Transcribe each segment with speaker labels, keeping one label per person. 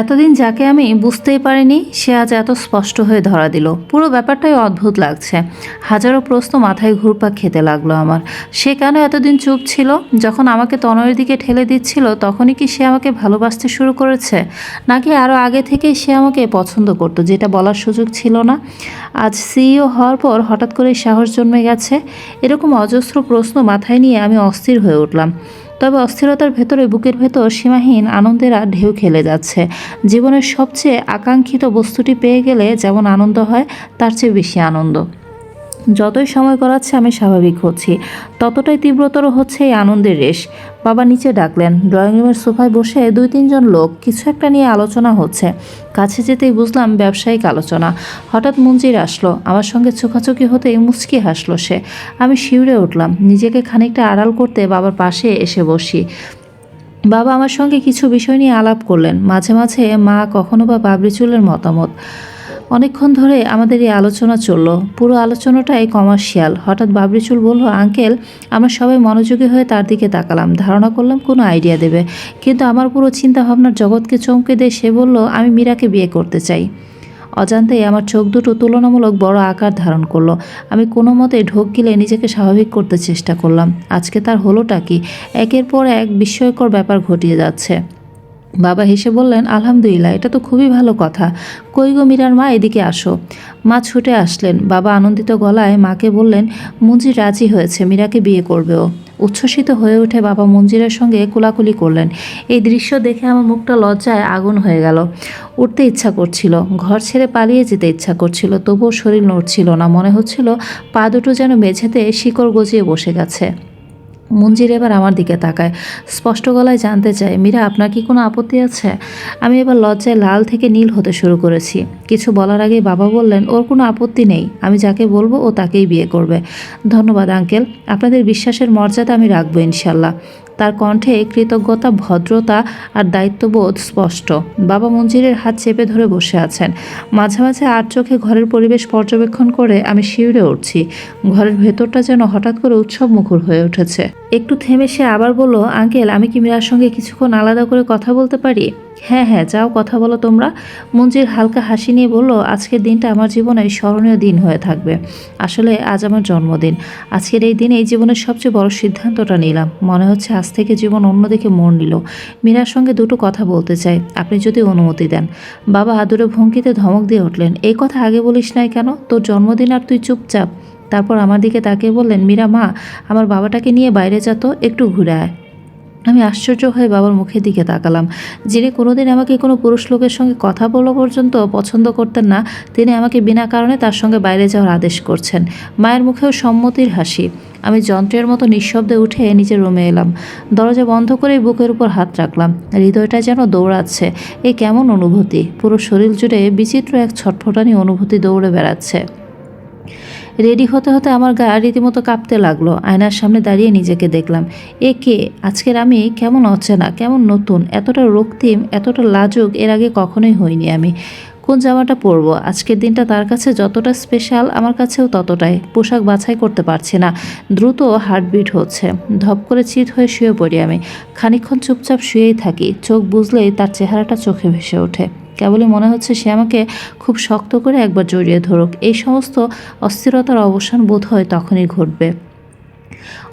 Speaker 1: এতদিন যাকে আমি বুঝতেই পারিনি, সে আজ এত স্পষ্ট হয়ে ধরা দিল। পুরো ব্যাপারটাই অদ্ভুত লাগছে। হাজারো প্রশ্ন মাথায় ঘুরপাক খেতে লাগল আমার। সে কেন এতদিন চুপ ছিল? যখন আমাকে তনয়ের দিকে ঠেলে দিচ্ছিল, তখনই কি সে আমাকে ভালোবাসতে শুরু করেছে? নাকি আরও আগে থেকেই সে আমাকে পছন্দ করতো, যেটা বলার সুযোগ ছিল না? আজ সিইও হওয়ার পর হঠাৎ করে সাহস জন্মে গেছে। এরকম অজস্র প্রশ্ন মাথায় নিয়ে আমি অস্থির হয়ে উঠলাম। তবে অস্থিরতার ভেতরে, বুকের ভেতর সীমাহীন আনন্দেরা ঢেউ খেলে যাচ্ছে। জীবনের সবচেয়ে আকাঙ্ক্ষিত বস্তুটি পেয়ে গেলে যেমন আনন্দ হয়, তার চেয়ে বেশি আনন্দ। যতই সময় গড়াচ্ছে, আমি স্বাভাবিক হচ্ছি। ততটাই তীব্রতর হচ্ছে এই আনন্দের রেশ। বাবা নিচে ডাকলেন ড্রয়িং রুমের সোফায় বসে দুই, তিনজন লোক, কিছু একটা নিয়ে আলোচনা হচ্ছে। কাছে যেতেই বুঝলাম ব্যবসায়িক আলোচনা। হঠাৎ মঞ্জির আসলো, আমার সঙ্গে চোখাচোখি হতেই মুচকি হাসলো সে। আমি শিউরে উঠলাম, নিজেকে খানিকটা আড়াল করতে বাবার পাশে এসে বসি। বাবা আমার সঙ্গে কিছু বিষয় নিয়ে আলাপ করলেন, মাঝে মাঝে মা কখনো বা বাবরি চুলের মতামত। অনেকক্ষণ ধরে আমাদের এই আলোচনা চলল। পুরো আলোচনাটাই কমার্শিয়াল হঠাৎ বাবরি চুল বলল, আঙ্কেল, আমরা সবাই মনোযোগী হয়ে তার দিকে তাকালাম। ধারণা করলাম কোনো আইডিয়া দেবে। কিন্তু আমার পুরো চিন্তা ভাবনার জগৎকে চমকে দিয়ে সে বলল, আমি মীরাকে বিয়ে করতে চাই। অজান্তেই আমার চোখ দুটো তুলনামূলক বড় আকার ধারণ করল। আমি কোনো মতে ঢোক গিলে নিজেকে স্বাভাবিক করতে চেষ্টা করলাম। আজকে তার হলোটা কি? একের পর এক বিস্ময়কর ব্যাপার ঘটিয়ে যাচ্ছে। বাবা হেসে বললেন, আলহামদুলিল্লাহ, এটা তো খুবই ভালো কথা। কই গো মীরার মা, এদিকে আসো। মা ছুটে আসলেন। বাবা আনন্দিত গলায় মাকে বললেন মঞ্জির রাজি হয়েছে, মীরাকে বিয়ে করবে ও। উচ্ছ্বসিত হয়ে উঠে বাবা মঞ্জিরের সঙ্গে কোলাকুলি করলেন। এই দৃশ্য দেখে আমার মুখটা লজ্জায় আগুন হয়ে গেল। উঠতে ইচ্ছা করছিল, ঘর ছেড়ে পালিয়ে যেতে ইচ্ছা করছিল, তবুও শরীর নড়ছিল না। মনে হচ্ছিল পা দুটো যেন মেঝেতে শিকড় গজিয়ে বসে গেছে। মঞ্জির এবার আমার দিকে তাকায়। স্পষ্ট গলায় জানতে চায়, মীরা, আপনার কি কোনো আপত্তি আছে? আমি এবার লজ্জায় লাল থেকে নীল হতে শুরু করেছি। কিছু বলার আগেই বাবা বললেন, ওর কোনো আপত্তি নেই, আমি যাকে বলব ও তাকেই বিয়ে করবে। ধন্যবাদ, আঙ্কেল। আপনাদের বিশ্বাসের মর্যাদা আমি রাখব, ইনশাল্লাহ। তার কণ্ঠে কৃতজ্ঞতা, ভদ্রতা আর দায়িত্ববোধ স্পষ্ট। বাবা মঞ্জিরের হাত চেপে ধরে বসে আছেন। মাঝে মাঝে আর চোখে ঘরের পরিবেশ পর্যবেক্ষণ করে আমি শিউরে উঠছি। ঘরের ভেতরটা যেন হঠাৎ করে উৎসব মুখর হয়ে উঠেছে। একটু থেমে সে আবার বলল, আঙ্কেল, আমি কি মীরার সঙ্গে কিছুক্ষণ আলাদা করে কথা বলতে পারি? হ্যাঁ হ্যাঁ যাও, কথা বলো তোমরা। মঞ্জির হালকা হাসি নিয়ে বলল, আজকের দিনটা আমার জীবনে স্মরণীয় দিন হয়ে থাকবে। আসলে আজ আমার জন্মদিন। আজকের এই দিনে এই জীবনের সবচেয়ে বড় সিদ্ধান্তটা নিলাম। মনে হচ্ছে আজ থেকে জীবন অন্যদিকে মোড় নিল। মীরার সঙ্গে দুটো কথা বলতে চাই। আপনি যদি অনুমতি দেন। বাবা আদুরে ভঙ্গিতে ধমক দিয়ে উঠলেন এই কথা আগে বলিস নাই কেন? তোর জন্মদিন আর তুই চুপচাপ। তারপর আমার দিকে তাকিয়ে বললেন, মীরা, মা, আমার বাবাটাকে নিয়ে বাইরে যা তো, একটু ঘুরে আয়। আমি আশ্চর্য হয়ে বাবার মুখের দিকে তাকালাম। যিনি কোনোদিন আমাকে কোনো পুরুষ লোকের সঙ্গে কথা বলা পর্যন্ত পছন্দ করতেন না, তিনি আমাকে বিনা কারণে তার সঙ্গে বাইরে যাওয়ার আদেশ করছেন। মায়ের মুখেও সম্মতির হাসি। আমি যন্ত্রের মতো নিঃশব্দে উঠে নিজের রুমে এলাম। দরজা বন্ধ করেই বুকের উপর হাত রাখলাম। হৃদয়টা যেন দৌড়াচ্ছে। এ কেমন অনুভূতি? পুরো শরীর জুড়ে বিচিত্র এক ছটফটানি অনুভূতি দৌড়ে বেড়াচ্ছে। রেডি হতে হতে আমার গা রীতিমতো কাঁপতে লাগল। আয়নার সামনে দাঁড়িয়ে নিজেকে দেখলাম। এ কে? আজকের আমি কেমন অচেনা, কেমন নতুন, এতটা রক্তিম, এতটা লাজুক, এর আগে কখনোই হইনি আমি। কোন জামাটা পরবো? আজকের দিনটা তার কাছে যতটা স্পেশাল আমার কাছেও ততটাই। পোশাক বাছাই করতে পারছি না। দ্রুত হার্টবিট হচ্ছে। ধপ করে চিত হয়ে শুয়ে পড়ি আমি। খানিকক্ষণ চুপচাপ শুয়েই থাকি। চোখ বুঝলেই তার চেহারাটা চোখে ভেসে ওঠে। কেবলই মনে হচ্ছে সে আমাকে খুব শক্ত করে একবার জড়িয়ে ধরুক। এই সমস্ত অস্থিরতার অবসান বোধ হয় তখনই ঘটবে।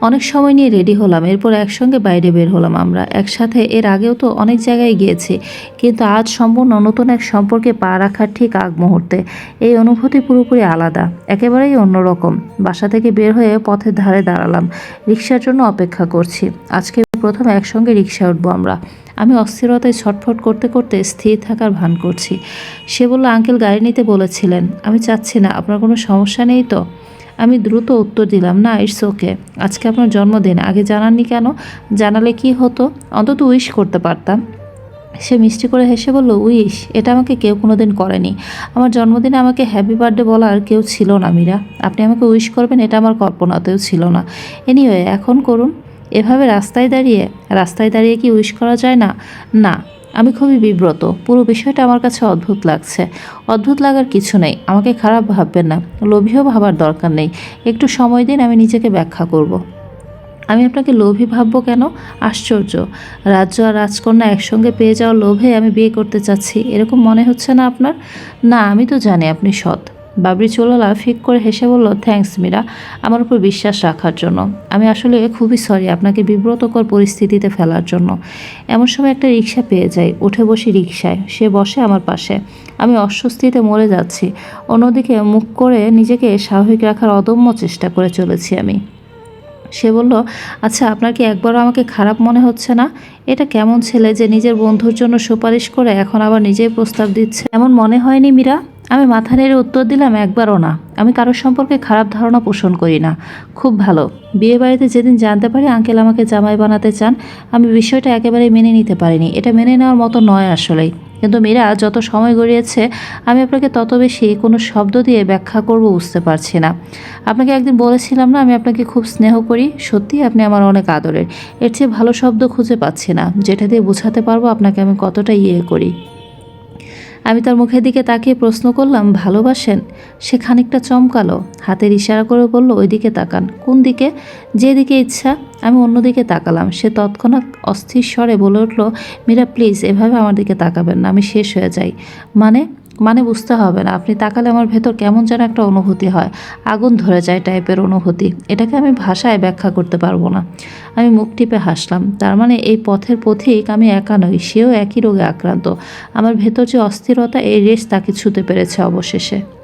Speaker 1: অনেক সময় নিয়ে রেডি হলাম, এরপর একসঙ্গে বাইরে বের হলাম আমরা। একসাথে এর আগেও তো অনেক জায়গায় গিয়েছি, কিন্তু আজ সম্পূর্ণ নতুন এক সম্পর্কে পা রাখার ঠিক আগ মুহূর্তে। এই অনুভূতি পুরোপুরি আলাদা, একেবারেই অন্যরকম। বাসা থেকে বের হয়ে পথের ধারে দাঁড়ালাম রিক্সার জন্য অপেক্ষা করছি। আজকে প্রথম একসঙ্গে রিক্সা উঠবো আমরা। আমি অস্থিরতায় ছটফট করতে করতে স্থির থাকার ভান করছি। সে বলল, আঙ্কেল, গাড়ি নিতে বলেছিলেন। আমি চাচ্ছি না, আপনার কোনো সমস্যা নেই তো? আমি দ্রুত উত্তর দিলাম, না, ইটস ওকে। আজকে আপনার জন্মদিন, আগে জানাননি কেন? জানালে কি হতো? অন্তত উইশ করতে পারতাম। সে মিষ্টি করে হেসে বলল, উইশ? এটা আমাকে কেউ কোনোদিন করেনি। আমার জন্মদিনে আমাকে হ্যাপি বার্থডে বলার কেউ ছিল না, মীরা। আপনি আমাকে উইশ করবেন, এটা আমার কল্পনাতেও ছিল না। এনিওয়ে, এখন করুন। এভাবে রাস্তায় দাঁড়িয়ে রাস্তায় দাঁড়িয়ে কি উইশ করা যায় না? না, আমি খুবই বিব্রত। পুরো বিষয়টা আমার কাছে অদ্ভুত লাগছে। অদ্ভুত লাগার কিছু নেই, আমাকে খারাপ ভাববেন না, লোভীও ভাবার দরকার নেই। একটু সময় দিন, আমি নিজেকে ব্যাখ্যা করব। আমি আপনাকে লোভী ভাববো কেন? আশ্চর্য। রাজ্য আর রাজকন্যা একসঙ্গে পেয়ে যাওয়ার লোভে আমি বিয়ে করতে চাচ্ছি, এরকম মনে হচ্ছে না আপনার? না, আমি তো জানি আপনি সৎ। বাবরি চোলালা ফিক করে হেসে বলল থ্যাঙ্কস মীরা। আমার উপর বিশ্বাস রাখার জন্য। আমি আসলে খুবই সরি আপনাকে বিব্রতকর পরিস্থিতিতে ফেলার জন্য। এমন সময় একটা রিক্সা পেয়ে যাই। উঠে বসি রিক্সায় সে বসে আমার পাশে। আমি অস্বস্তিতে মরে যাচ্ছি। অন্যদিকে মুখ করে নিজেকে স্বাভাবিক রাখার অদম্য চেষ্টা করে চলেছি আমি। সে বলল আচ্ছা আপনার কি একবারও আমাকে খারাপ মনে হচ্ছে না? এটা কেমন ছেলে যে নিজের বন্ধুর জন্য সুপারিশ করে এখন আবার নিজেই প্রস্তাব দিচ্ছে? এমন মনে হয়নি, মীরা। আমি মাথা নেড়ে উত্তর দিলাম, একবারও না। আমি কারোর সম্পর্কে খারাপ ধারণা পোষণ করি না। খুব ভালো। বিয়ে বাড়িতে যেদিন জানতে পারি আঙ্কেল আমাকে জামাই বানাতে চান, আমি বিষয়টা একেবারে মেনে নিতে পারিনি। এটা মেনে নেওয়ার মতো নয় আসলেই। কিন্তু মীরা, যত সময় গড়িয়েছে, আমি আপনাকে তত বেশি কোনো শব্দ দিয়ে ব্যাখ্যা করব বুঝতে পারছি না। আপনাকে একদিন বলেছিলাম না, আমি আপনাকে খুব স্নেহ করি। সত্যি আপনি আমার অনেক আদরের। এর চেয়ে ভালো শব্দ খুঁজে পাচ্ছি না। যেটা দিয়ে বোঝাতে পারব আপনাকে আমি কতটা ইয়ে করি। আমি তার মুখের দিকে তাকিয়ে প্রশ্ন করলাম, ভালোবাসেন? সে খানিকটা চমকালো, হাতের ইশারা করে বলল, ওইদিকে তাকান। কোন দিকে? যেদিকে ইচ্ছা, আমি অন্যদিকে তাকালাম। সে তৎক্ষণাৎ অস্থির স্বরে বলে উঠল, মীরা, প্লিজ, এভাবে আমার দিকে তাকাবেন না, আমি শেষ হয়ে যাই। মানে? মানে বুঝতে হবে না। আপনি তাকালে আমার ভেতর কেমন যেন একটা অনুভূতি হয়। আগুন ধরে যায় টাইপের অনুভূতি। এটাকে আমি ভাষায় ব্যাখ্যা করতে পারব না। আমি মুখ টিপে হাসলাম। তার মানে এই পথের পথিক আমি একা নই, সেও একই রোগে আক্রান্ত। আমার ভেতর যে অস্থিরতা, এই রেস তাকে ছুতে পেরেছে অবশেষে।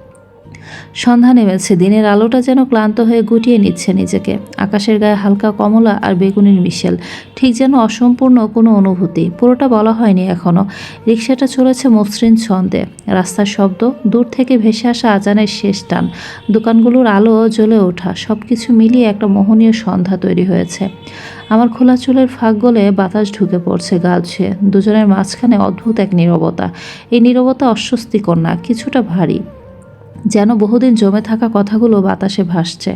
Speaker 1: সন্ধ্যা নেমেছে। দিনের আলোটা যেন ক্লান্ত হয়ে গুটিয়ে নিচ্ছে নিজেকে। আকাশের গায়ে হালকা কমলা আর বেগুনির মিশেল। ঠিক যেন অসম্পূর্ণ কোনো অনুভূতি। পুরোটা বলা হয়নি এখনও রিক্সাটা চলেছে মসৃণ ছন্দে। রাস্তার শব্দ, দূর থেকে ভেসে আসা আজানের শেষ টান। দোকানগুলোর আলো জ্বলে ওঠা। সব কিছু মিলিয়ে একটা মোহনীয় সন্ধ্যা তৈরি হয়েছে। আমার খোলা চুলের ফাঁক গলে বাতাস ঢুকে পড়ছে গাল দুজনের মাঝখানে অদ্ভুত এক নীরবতা। এই নীরবতা অস্বস্তিকর না, কিছুটা ভারী। যেন বহুদিন জমে থাকা কথাগুলো বাতাসে ভাসছে।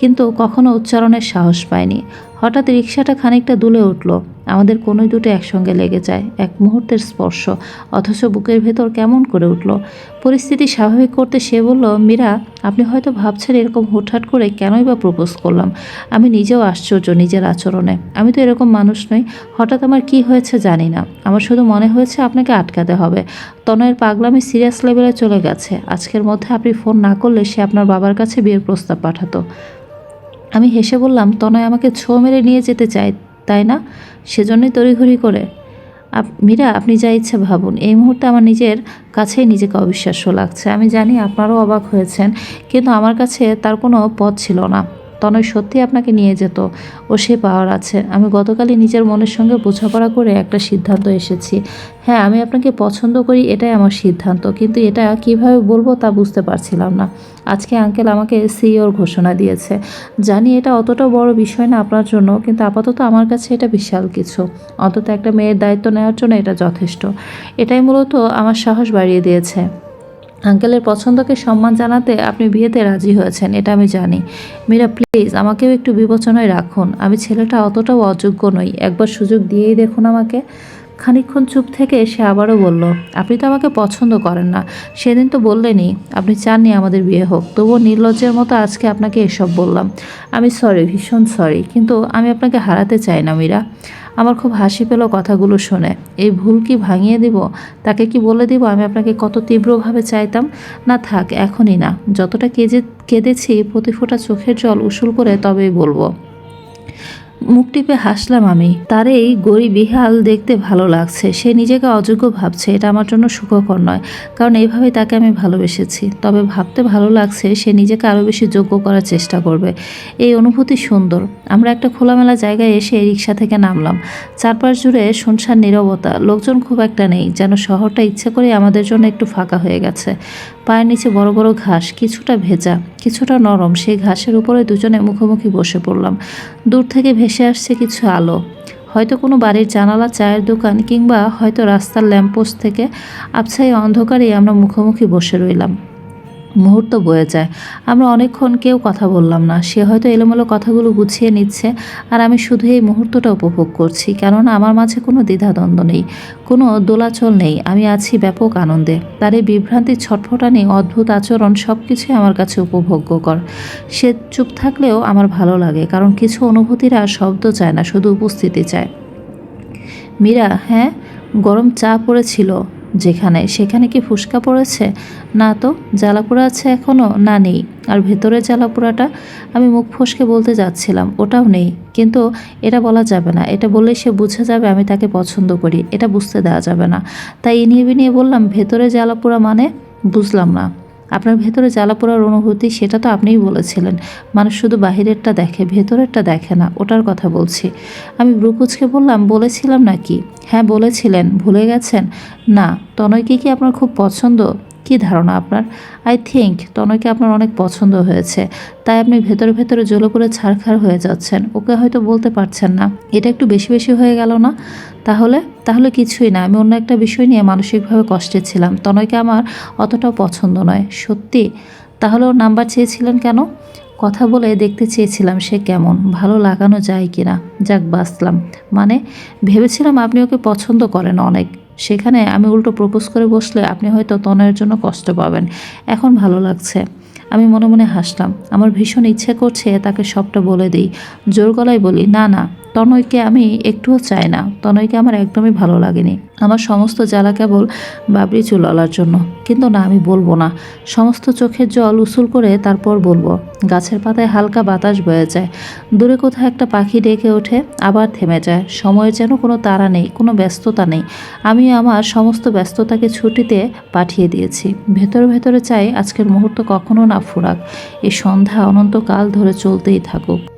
Speaker 1: কিন্তু কখনো উচ্চারণের সাহস পায়নি। হঠাৎ রিক্সাটা খানিকটা দুলে উঠল। আমাদের কোনোই দুটো একসঙ্গে লেগে যায়। এক মুহূর্তের স্পর্শ, অথচ বুকের ভেতর কেমন করে উঠল। পরিস্থিতি স্বাভাবিক করতে সে বলল, মীরা, আপনি হয়তো ভাবছেন এরকম হুটহাট করে কেনই বা প্রপোজ করলাম। আমি নিজেও আশ্চর্য নিজের আচরণে। আমি তো এরকম মানুষ নই। হঠাৎ আমার কি হয়েছে জানি না। আমার শুধু মনে হয়েছে আপনাকে আটকাতে হবে। তনয়ের পাগলামি সিরিয়াস লেভেলে চলে গেছে। আজকের মধ্যে আপনি ফোন না করলে সে আপনার বাবার কাছে বিয়ের প্রস্তাব পাঠাতো। আমি হেসে বললাম, তনয় আমাকে ছো মেরে নিয়ে যেতে চায়, তাই না? সেজন্যই তড়িঘড়ি করে। আপ- মীরা, আপনি যা ইচ্ছা ভাবুন। এই মুহূর্তে আমার নিজের কাছেই নিজেকে অবিশ্বাস্য লাগছে। আমি জানি আপনারও অবাক হয়েছেন, কিন্তু আমার কাছে তার কোনো পথ ছিল না। তনয় সত্যি আপনাকে নিয়ে যেত। ও সে পাওয়ার আছে। আমি গতকালই নিজের মনের সঙ্গে বোঝাপড়া করে একটা সিদ্ধান্ত এসেছি। হ্যাঁ আমি আপনাকে পছন্দ করি, এটাই আমার সিদ্ধান্ত। কিন্তু এটা কীভাবে বলব তা বুঝতে পারছিলাম না। আজকে আঙ্কেল আমাকে সিওর ঘোষণা দিয়েছে। জানি এটা অতটা বড় বিষয় না আপনার জন্য, কিন্তু আপাতত আমার কাছে এটা বিশাল কিছু। অন্তত একটা মেয়ের দায়িত্ব নেওয়ার জন্য এটা যথেষ্ট। এটাই মূলত আমার সাহস বাড়িয়ে দিয়েছে। আঙ্কেলের পছন্দকে সম্মান জানাতে আপনি বিয়েতে রাজি হয়েছেন, এটা আমি জানি। মীরা, প্লিজ, আমাকেও একটু বিবেচনায় রাখুন। আমি ছেলেটা অতটাও অযোগ্য নই। একবার সুযোগ দিয়েই দেখুন আমাকে। খানিকক্ষণ চুপ থেকে সে আবারও বলল, আপনি তো আমাকে পছন্দ করেন না। সেদিন তো বললেনই আপনি চাননি আমাদের বিয়ে হোক। তবুও নির্লজ্জের মতো আজকে আপনাকে এসব বললাম। আমি সরি ভীষণ সরি কিন্তু আমি আপনাকে হারাতে চাই না মীরা। আমার খুব হাসি পেল কথাগুলো শুনে। এই ভুল কি ভাঙিয়ে দিব? তাকে কি বলে দিব? আমি আপনাকে কত তীব্রভাবে চাইতাম? না থাক, এখনই না। যতটা কেজে, কেঁদেছি, প্রতি ফোঁটা চোখের জল উসুল করে তবেই বলব। মুখ টিপে হাসলাম আমি। তার এই গরিব বিহাল দেখতে ভালো লাগছে। সে নিজেকে অযোগ্য ভাবছে। এটা আমার জন্য সুখকর নয়, কারণ এইভাবেই তাকে আমি ভালোবেসেছি। তবে ভাবতে ভালো লাগছে, সে নিজেকে আরও বেশি যোগ্য করার চেষ্টা করবে। এই অনুভূতি সুন্দর। আমরা একটা খোলামেলা জায়গায় এসে এই রিক্সা থেকে নামলাম। চারপাশ জুড়ে শুনশান, নীরবতা। লোকজন খুব একটা নেই, যেন শহরটা ইচ্ছে করে আমাদের জন্য একটু ফাঁকা হয়ে গেছে। পায়ের নিচে বড় বড় ঘাস, কিছুটা ভেজা, কিছুটা নরম, সেই ঘাসের উপরে দুজনে মুখোমুখি বসে পড়লাম। দূর থেকে ভেসে আসছে কিছু আলো। হয়তো কোনো বাড়ির জানালা, চায়ের দোকান কিংবা হয়তো রাস্তার ল্যাম্পোস্ট থেকে আবছাই অন্ধকারেই আমরা মুখোমুখি বসে রইলাম। মুহূর্ত বয়ে যায়। আমরা অনেকক্ষণ কেউ কথা বললাম না। সে হয়তো এলোমেলো কথাগুলো গুছিয়ে নিচ্ছে আর আমি শুধু এই মুহূর্তটা উপভোগ করছি, কেননা আমার মাঝে কোনো দ্বিধাদ্বন্দ্ব নেই, কোনো দোলাচল নেই। আমি আছি ব্যাপক আনন্দে। তার এই বিভ্রান্তির ছটফটানি, অদ্ভুত আচরণ সব কিছুই আমার কাছে উপভোগ্যকর। সে চুপ থাকলেও আমার ভালো লাগে, কারণ কিছু অনুভূতিরা শব্দ চায় না, শুধু উপস্থিতি চায়। মীরা হ্যাঁ? গরম চা পড়েছিল। যেখানে, সেখানে কি ফুসকা পড়েছে? না তো, জ্বালাপোড়া আছে এখনও না, নেই। আর ভেতরে জ্বালাপোড়াটা আমি মুখ ফসকে বলতে যাচ্ছিলাম, ওটাও নেই। কিন্তু এটা বলা যাবে না। এটা বললে সে বুঝে যাবে আমি তাকে পছন্দ করি। এটা বুঝতে দেওয়া যাবে না। তাই ইনিয়ে বিনিয়ে বললাম, ভেতরে জ্বালাপোড়া মানে বুঝলাম না। আপনার ভেতরে জ্বালা জ্বালাপোড়ার অনুভূতি সেটা তো আপনিই বলেছিলেন। মানুষ শুধু বাহিরেরটা দেখে, ভেতরেরটা দেখে না, ওটার কথা বলছি। আমি ব্রুকুচকে বললাম, বলেছিলাম নাকি? হ্যাঁ বলেছিলেন। ভুলে গেছেন? না, তনয়কে কি আপনার খুব পছন্দ? কি ধারণা আপনার? আই থিঙ্ক তনয়কে আপনার অনেক পছন্দ হয়েছে, তাই আপনি ভেতরে ভেতরে জ্বলে করে ছাড়খাড় হয়ে যাচ্ছেন। ওকে হয়তো বলতে পারছেন না। এটা একটু বেশি বেশি হয়ে গেল না? তাহলে? তাহলে কিছুই না, আমি অন্য একটা বিষয় নিয়ে মানসিকভাবে কষ্টে ছিলাম। তনয়কে আমার অতটাও পছন্দ নয়। সত্যি? তাহলে ওর নাম্বার চেয়েছিলেন কেন? কথা বলে দেখতে চেয়েছিলাম সে কেমন, ভালো লাগানো যায় কিনা। যাক, বাঁচলাম। মানে ভেবেছিলাম আপনি ওকে পছন্দ করেন অনেক। সেখানে আমি উল্টো প্রপোজ করে বসলে আপনি হয়তো তনয়ের জন্য কষ্ট পাবেন। এখন ভালো লাগছে। আমি মনে মনে হাসলাম। আমার ভীষণ ইচ্ছে করছে তাকে সবটা বলে দিই। জোর গলায় বলি, না না তনয়কে আমি একটুও চাই না। তনয়কে আমার একদমই ভালো লাগেনি। আমার সমস্ত জ্বালা কেবল বাবরি চুলওয়ালার জন্য। কিন্তু না, আমি বলব না। সমস্ত চোখের জল উসুল করে তারপর বলব, গাছের পাতায় হালকা বাতাস বয়ে যায়। দূরে কোথাও একটা পাখি ডেকে ওঠে, আবার থেমে যায়। সময়ের যেন কোনো তাড়া নেই, কোনো ব্যস্ততা নেই। আমি আমার সমস্ত ব্যস্ততাকে ছুটিতে পাঠিয়ে দিয়েছি। ভেতরে ভেতরে চাই আজকের মুহূর্ত কখনো না ফুরাক। এই সন্ধ্যা অনন্তকাল ধরে চলতেই থাকুক।